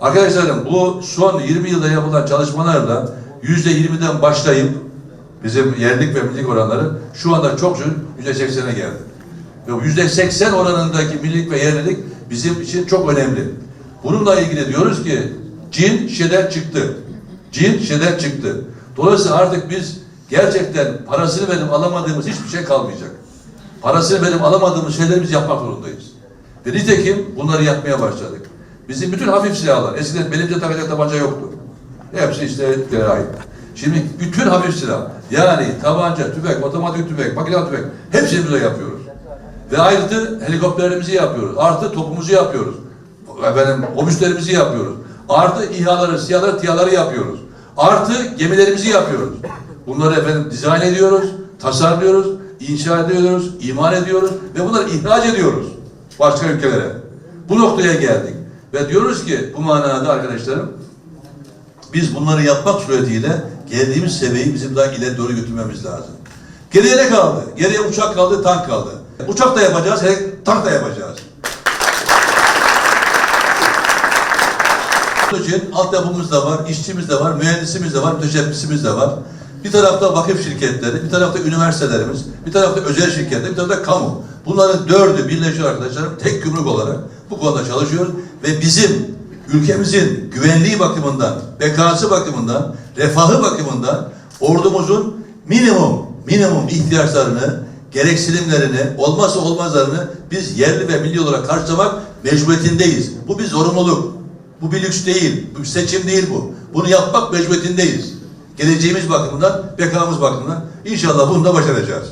Arkadaşlarım bu son 20 yılda yapılan çalışmalarla yüzde 20'den başlayıp bizim yerlik ve millik oranları şu anda çok yüzde 80'e geldi. Ve yüzde 80 oranındaki millik ve yerlilik bizim için çok önemli. Bununla ilgili diyoruz ki cin şişeden çıktı. Cin şişeden çıktı. Dolayısıyla artık biz gerçekten parasını verip alamadığımız hiçbir şey kalmayacak. Parasını verip alamadığımız şeyleri biz yapmak zorundayız. Ve nitekim bunları yapmaya başladık. Bizim bütün hafif silahlar, eskiden belimde takacak tabanca yoktu. Hepsi Türklere ait. Şimdi bütün hafif silah, yani tabanca, tüfek, otomatik tüfek, makinalı tüfek, hepsini biz de yapıyoruz. Ve ayrıca helikopterlerimizi yapıyoruz. Artı topumuzu yapıyoruz. Efendim, obüslerimizi yapıyoruz. Artı İHA'ları, SİHA'ları, TİHA'ları yapıyoruz. Artı gemilerimizi yapıyoruz. Bunları efendim dizayn ediyoruz, tasarlıyoruz, inşa ediyoruz, iman ediyoruz ve bunları ihraç ediyoruz başka ülkelere. Bu noktaya geldik. Ve diyoruz ki bu manada arkadaşlarım biz bunları yapmak suretiyle geldiğimiz seviyeyi bizim daha ileri doğru götürmemiz lazım. Geriye ne kaldı? Geriye uçak kaldı, tank kaldı. Uçak da yapacağız, tank da yapacağız. Bunun için altyapımız da var, işçimiz de var, mühendisimiz de var, müteşebbisimiz de var. Bir tarafta vakıf şirketleri, bir tarafta üniversitelerimiz, bir tarafta özel şirketler, bir tarafta kamu. Bunların dördü birleşiyor arkadaşlarım tek gümrük olarak bu konuda çalışıyoruz ve bizim ülkemizin güvenliği bakımından, bekası bakımından, refahı bakımından ordumuzun minimum minimum ihtiyaçlarını, gereksinimlerini, olmazsa olmazlarını biz yerli ve milli olarak karşılamak mecburiyetindeyiz. Bu bir zorunluluk. Bu bir lüks değil, bu bir seçim değil bu. Bunu yapmak mecburiyetindeyiz. Geleceğimiz bakımından, bekamız bakımından inşallah bunu da başaracağız.